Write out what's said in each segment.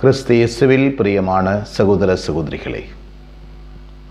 கிறிஸ்து இயேசுவில் பிரியமான சகோதர சகோதரிகளே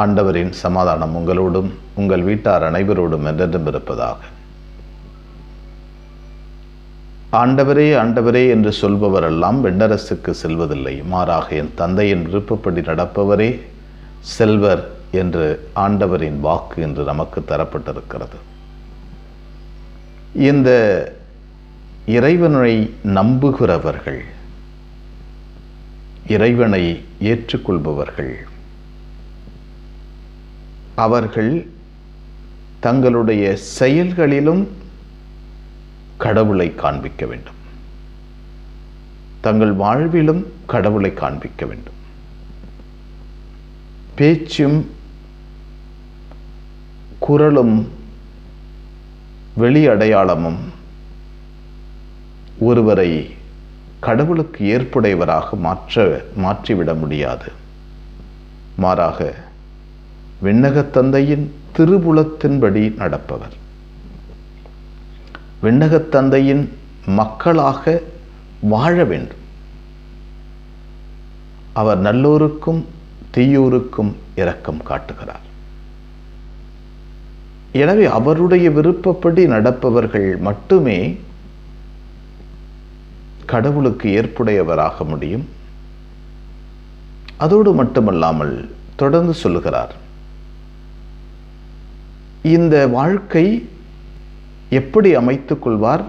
ஆண்டவரின் சமாதானம் உங்களோடும் உங்கள் வீட்டார் அனைவரோடும் என்றென்றும் இருப்பதாக. ஆண்டவரே ஆண்டவரே என்று சொல்பவரெல்லாம் வெண்ணரசுக்கு செல்வதில்லை. மாறாக என் தந்தையின் விருப்பப்படி நடப்பவரே செல்வர் என்று ஆண்டவரின் வாக்கு என்று நமக்கு தரப்பட்டிருக்கிறது. இந்த இறைவனை நம்புகிறவர்கள் இறைவனை ஏற்றுக்கொள்பவர்கள். அவர்கள் தங்களுடைய செயல்களிலும் கடவுளை காண்பிக்க வேண்டும். தங்கள் வாழ்விலும் கடவுளை காண்பிக்க வேண்டும். பேச்சும் குரலும் வெளி அடையாளமும் ஒருவரை கடவுளுக்கு ஏற்புடையவராக மாற்ற மாற்றிவிட முடியாது. மாறாக விண்ணகத் தந்தையின் திருபுலத்தின்படி நடப்பவர். விண்ணகத் தந்தையின் மக்களாக வாழ வேண்டும். அவர் நல்லோருக்கும் தீயோருக்கும் இரக்கம் காட்டுகிறார். எனவே அவருடைய விருப்பப்படி நடப்பவர்கள் மட்டுமே கடவுளுக்கு ஏற்புடையவராக முடியும். அதோடு மட்டுமல்லாமல் தொடர்ந்து சொல்லுகிறார். இந்த வாழ்க்கை எப்படி அமைத்துக் கொள்வார்?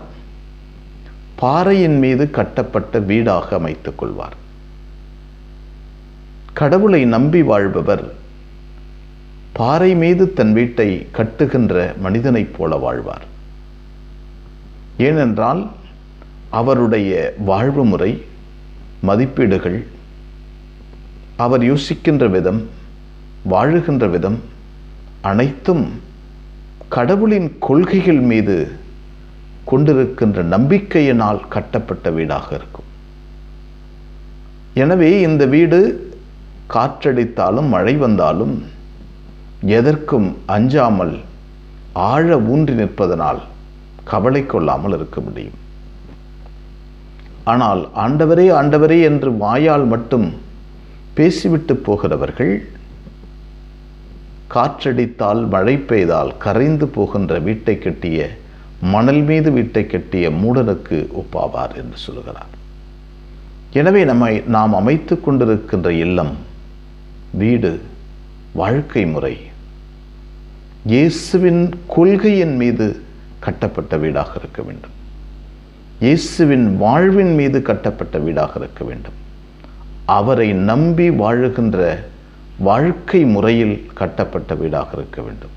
பாறையின் மீது கட்டப்பட்ட வீடாக அமைத்துக் கொள்வார். கடவுளை நம்பி வாழ்பவர் பாறை மீது தன் வீட்டை கட்டுகின்ற மனிதனைப் போல வாழ்வார். ஏனென்றால் அவருடைய வாழ்வு முறை மதிப்பீடுகள் அவர் யோசிக்கின்ற விதம் வாழுகின்ற விதம் அனைத்தும் கடவுளின் கொள்கைகள் மீது கொண்டிருக்கின்ற நம்பிக்கையினால் கட்டப்பட்ட வீடாக இருக்கும். எனவே இந்த வீடு காற்றடித்தாலும் மழை வந்தாலும் எதற்கும் அஞ்சாமல் ஆழ ஊன்றி நிற்பதனால் கவலை கொள்ளாமல் இருக்க முடியும். ஆனால் ஆண்டவரே ஆண்டவரே என்று வாயால் மட்டும் பேசிவிட்டு போகிறவர்கள் காற்றடித்தால் மழை பெய்தால் கரைந்து போகின்ற வீட்டை கட்டிய மணல் மீது வீட்டை கட்டிய மூடனுக்கு ஒப்பாவார் என்று சொல்கிறார் எனவே நம்மை நாம் அமைத்து கொண்டிருக்கின்ற இல்லம் வீடு வாழ்க்கை முறை இயேசுவின் கொள்கையின் மீது கட்டப்பட்ட வீடாக இருக்க வேண்டும். இயேசுவின் வாழ்வின் மீது கட்டப்பட்ட வீடாக இருக்க வேண்டும். அவரை நம்பி வாழுகின்ற வாழ்க்கை முறையில் கட்டப்பட்ட வீடாக இருக்க வேண்டும்.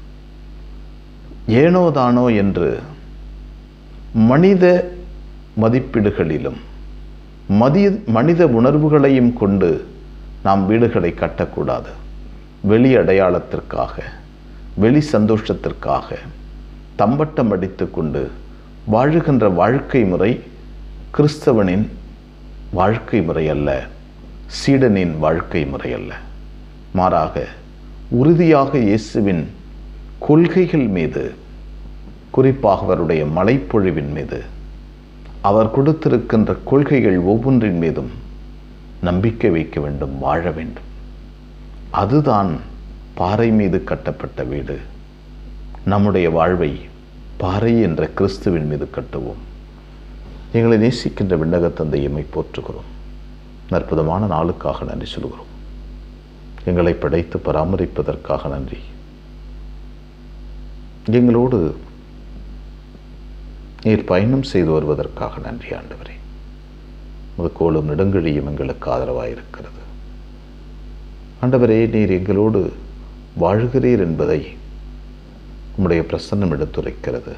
ஏனோதானோ என்று மனித மதிப்பீடுகளிலும் மதி மனித உணர்வுகளையும் கொண்டு நாம் வீடுகளை கட்டக்கூடாது. வெளி அடையாளத்திற்காக வெளி சந்தோஷத்திற்காக தம்பட்டம் அடித்து கொண்டு வாழுகின்ற வாழ்க்கை முறை கிறிஸ்தவனின் வாழ்க்கை முறை அல்ல சீடனின் வாழ்க்கை முறை அல்ல. மாறாக உறுதியாக இயேசுவின் கொள்கைகள் மீது குறிப்பாக அவருடைய மலைப்பொழிவின் மீது அவர் கொடுத்திருக்கின்ற கொள்கைகள் ஒவ்வொன்றின் மீதும் நம்பிக்கை வைக்க வேண்டும் வாழ வேண்டும். அதுதான் பாறை மீது கட்டப்பட்ட வீடு. நம்முடைய வாழ்வை பாறை என்ற கிறிஸ்துவின் மீது கட்டுவோம். எங்களை நேசிக்கின்ற விண்ணக தந்தையமை போற்றுகிறோம். அற்புதமான நாளுக்காக நன்றி சொல்கிறோம். எங்களை படைத்து பராமரிப்பதற்காக நன்றி. எங்களோடு நீர் பயணம் செய்து வருவதற்காக நன்றி ஆண்டவரே. உமது கோலும் நெடுங்கழியும் எங்களுக்கு ஆதரவாக இருக்கிறது ஆண்டவரே நீர் எங்களோடு வாழ்கிறீர் என்பதை உம்முடைய பிரசன்னம் எடுத்துரைக்கிறது.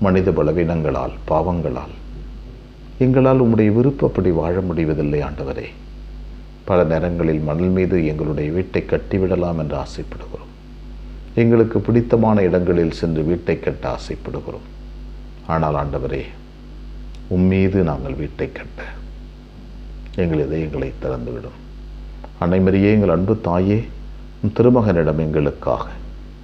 மனித பலவீனங்களால் பாவங்களால். எங்களால் உம்முடைய விருப்பப்படி வாழ முடிவதில்லை ஆண்டவரே. பல நேரங்களில் மணல் மீது எங்களுடைய வீட்டை கட்டிவிடலாம் என்று ஆசைப்படுகிறோம். எங்களுக்கு பிடித்தமான இடங்களில் சென்று வீட்டை கட்ட ஆசைப்படுகிறோம். ஆனால் ஆண்டவரே உம்மீது நாங்கள் வீட்டை கட்ட எங்கள் இதயங்களை திறந்துவிடும். அனைமரியே எங்கள் அன்பு தாயே திருமகனிடம் எங்களுக்காக